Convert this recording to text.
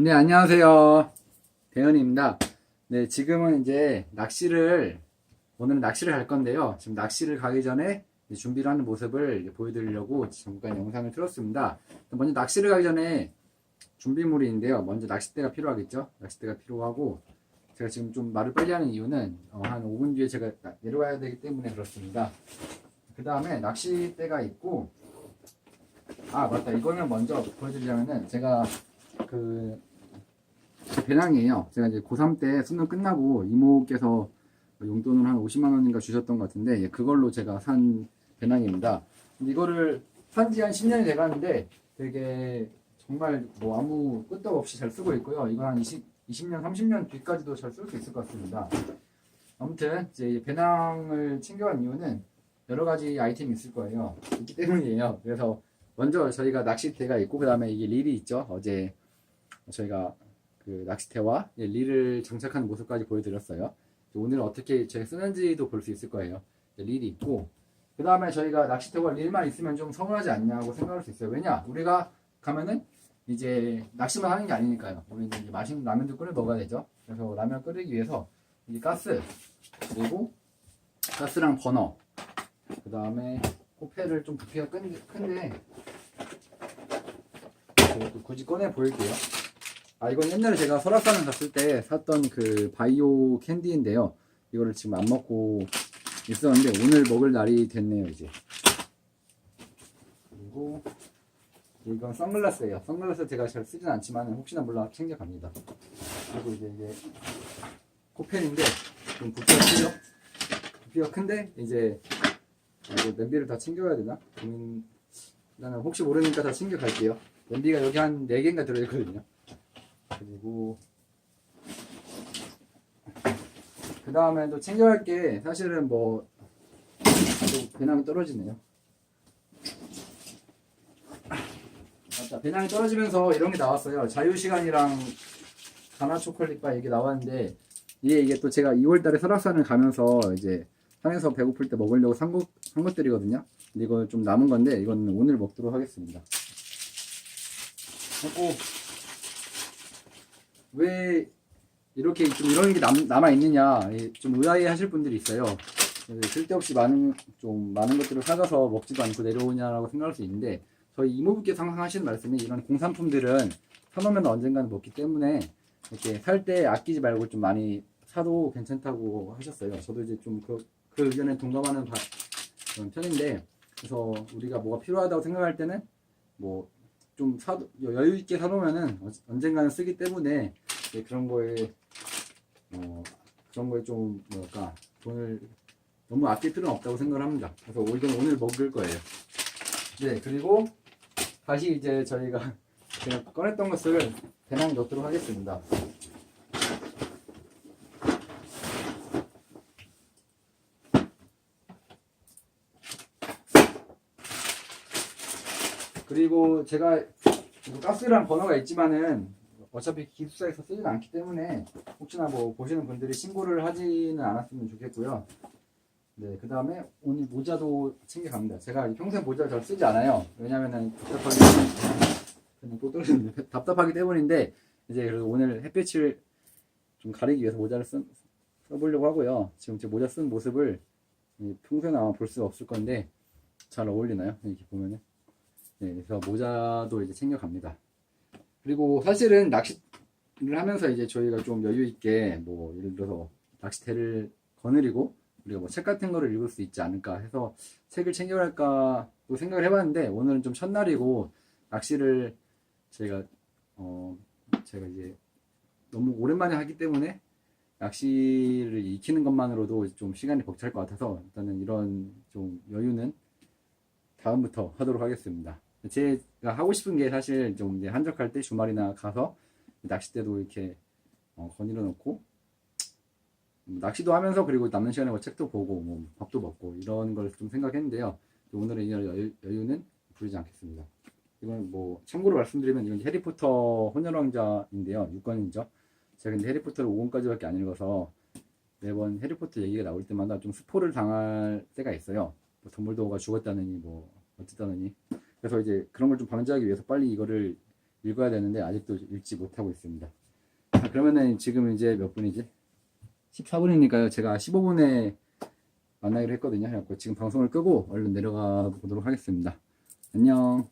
네, 안녕하세요. 대현입니다. 네, 지금은 이제 낚시를, 오늘은 낚시를 갈 건데요. 지금 낚시를 가기 전에 준비를 하는 모습을 보여드리려고 잠깐 영상을 틀었습니다. 먼저 낚시를 가기 전에 준비물인데요. 먼저 낚싯대가 필요하겠죠? 낚싯대가 필요하고, 제가 지금 좀 말을 빨리 하는 이유는 어, 한 5분 뒤에 제가 나- 내려가야 되기 때문에 그렇습니다. 그 다음에 낚싯대가 있고, 아, 맞다. 이거는 먼저 보여드리려면은 제가 그, 제 배낭이에요. 제가 이제 고3 때 수능 끝나고 이모께서 용돈을 한 50만 원인가 주셨던 것 같은데, 예, 그걸로 제가 산 배낭입니다. 이거를 산 지 한 10년이 돼가는데 되게 정말 뭐 아무 끄떡 없이 잘 쓰고 있고요. 이거 한 20, 20년, 30년 뒤까지도 잘 쓸 수 있을 것 같습니다. 아무튼 이제 이 배낭을 챙겨간 이유는 여러 가지 아이템이 있을 거예요. 있기 때문이에요. 그래서 먼저 저희가 낚싯대가 있고 그 다음에 이게 릴이 있죠. 어제 저희가 그 낚싯대와 이 릴을 장착하는 모습까지 보여드렸어요. 오늘 어떻게 제가 쓰는지도 볼 수 있을 거예요. 릴이 있고 그 다음에 저희가 낚싯대와 릴만 있으면 좀 서운하지 않냐고 생각할 수 있어요. 왜냐 우리가 가면은 이제 낚시만 하는 게 아니니까요. 우리는 이제 맛있는 라면도 끓여 먹어야 되죠. 그래서 라면 끓이기 위해서 이 가스 그리고 가스랑 버너 그 다음에 코페를 좀 부피가 큰, 큰데 이것도 굳이 꺼내 보일게요. 아 이건 옛날에 제가 설악산을 갔을 때 샀던 그 바이오 캔디인데요. 이거를 지금 안 먹고 있었는데 오늘 먹을 날이 됐네요 이제. 그리고 이건 선글라스예요. 선글라스 제가 잘 쓰진 않지만 혹시나 몰라 챙겨갑니다. 그리고 이제 이게 코펜인데 좀 부피가 크죠? 부피가 큰데 이제 이거 냄비를 다 챙겨야 되나? 고민 나는 혹시 모르니까 다 챙겨갈게요. 냄비가 여기 한 4개인가 들어있거든요. 그리고 그 다음에 또 챙겨갈 게 사실은 뭐또 배낭이 떨어지네요. 맞다. 배낭이 떨어지면서 이런 게 나왔어요. 자유시간이랑 가나 초콜릿바 이게 나왔는데 이게 이게 또 제가 2월달에 설악산을 가면서 이제 산에서 배고플 때 먹으려고 산, 것, 산 것들이거든요. 근데 이거 좀 남은 건데 이거는 오늘 먹도록 하겠습니다. 하고 왜 이렇게 좀 이런 게 남, 남아 있느냐 좀 의아해 하실 분들이 있어요. 그래서 쓸데없이 많은 좀 많은 것들을 사가서 먹지도 않고 내려오냐라고 생각할 수 있는데 저희 이모부께서 항상 하시는 말씀이 이런 공산품들은 사놓으면 언젠가는 먹기 때문에 이렇게 살 때 아끼지 말고 좀 많이 사도 괜찮다고 하셨어요. 저도 이제 좀그 그 의견에 동감하는 바- 편인데 그래서 우리가 뭐가 필요하다고 생각할 때는 뭐 좀 사도 여유 있게 사놓으면은 어- 언젠가는 쓰기 때문에 그런 거에 어 그런 거에 좀 뭐랄까 돈을 너무 아낄 필요는 없다고 생각을 합니다. 그래서 이건 오늘 먹을 거예요. 네 그리고 다시 이제 저희가 제가 꺼냈던 것을 배낭 넣도록 하겠습니다. 그리고 제가 이거 가스랑 버너가 있지만은 어차피 기숙사에서 쓰진 않기 때문에 혹시나 뭐 보시는 분들이 신고를 하지는 않았으면 좋겠고요. 네, 그 다음에 오늘 모자도 챙겨갑니다. 제가 평소에 모자를 잘 쓰지 않아요. 왜냐면은 답답하기 떨어졌네. 답답하기 때문인데 이제 그래서 오늘 햇빛을 좀 가리기 위해서 모자를 쓴, 써보려고 하고요. 지금 제 모자 쓴 모습을 이 평소에는 아마 볼 수 없을 건데 잘 어울리나요? 이렇게 보면은. 네, 그래서 모자도 이제 챙겨갑니다. 그리고 사실은 낚시를 하면서 이제 저희가 좀 여유 있게 뭐 예를 들어서 낚시대를 거느리고 우리가 뭐 책 같은 거를 읽을 수 있지 않을까 해서 책을 챙겨갈까 또 생각을 해봤는데 오늘은 좀 첫날이고 낚시를 저희가 어 제가 이제 너무 오랜만에 하기 때문에 낚시를 익히는 것만으로도 좀 시간이 벅찰 것 같아서 일단은 이런 좀 여유는 다음부터 하도록 하겠습니다. 제가 하고 싶은 게 사실 좀 이제 한적할 때 주말이나 가서 낚싯대도 이렇게 어, 거닐어 놓고 음, 낚시도 하면서 그리고 남는 시간에 뭐 책도 보고 뭐 밥도 먹고 이런 걸 좀 생각했는데요. 오늘은 이 여유, 여유는 부리지 않겠습니다. 이건 뭐 참고로 말씀드리면 이건 해리포터 혼혈왕자인데요. 6권이죠. 제가 근데 해리포터를 5권까지밖에 안 읽어서 매번 해리포터 얘기가 나올 때마다 좀 스포를 당할 때가 있어요. 뭐 덤블도어가 죽었다느니 뭐 어쨌다느니 그래서 이제 그런 걸 좀 방지하기 위해서 빨리 이거를 읽어야 되는데 아직도 읽지 못하고 있습니다. 자, 그러면은 지금 이제 몇 분이지? 14분이니까요. 제가 15분에 만나기로 했거든요. 그래갖고 지금 방송을 끄고 얼른 내려가 보도록 하겠습니다. 안녕.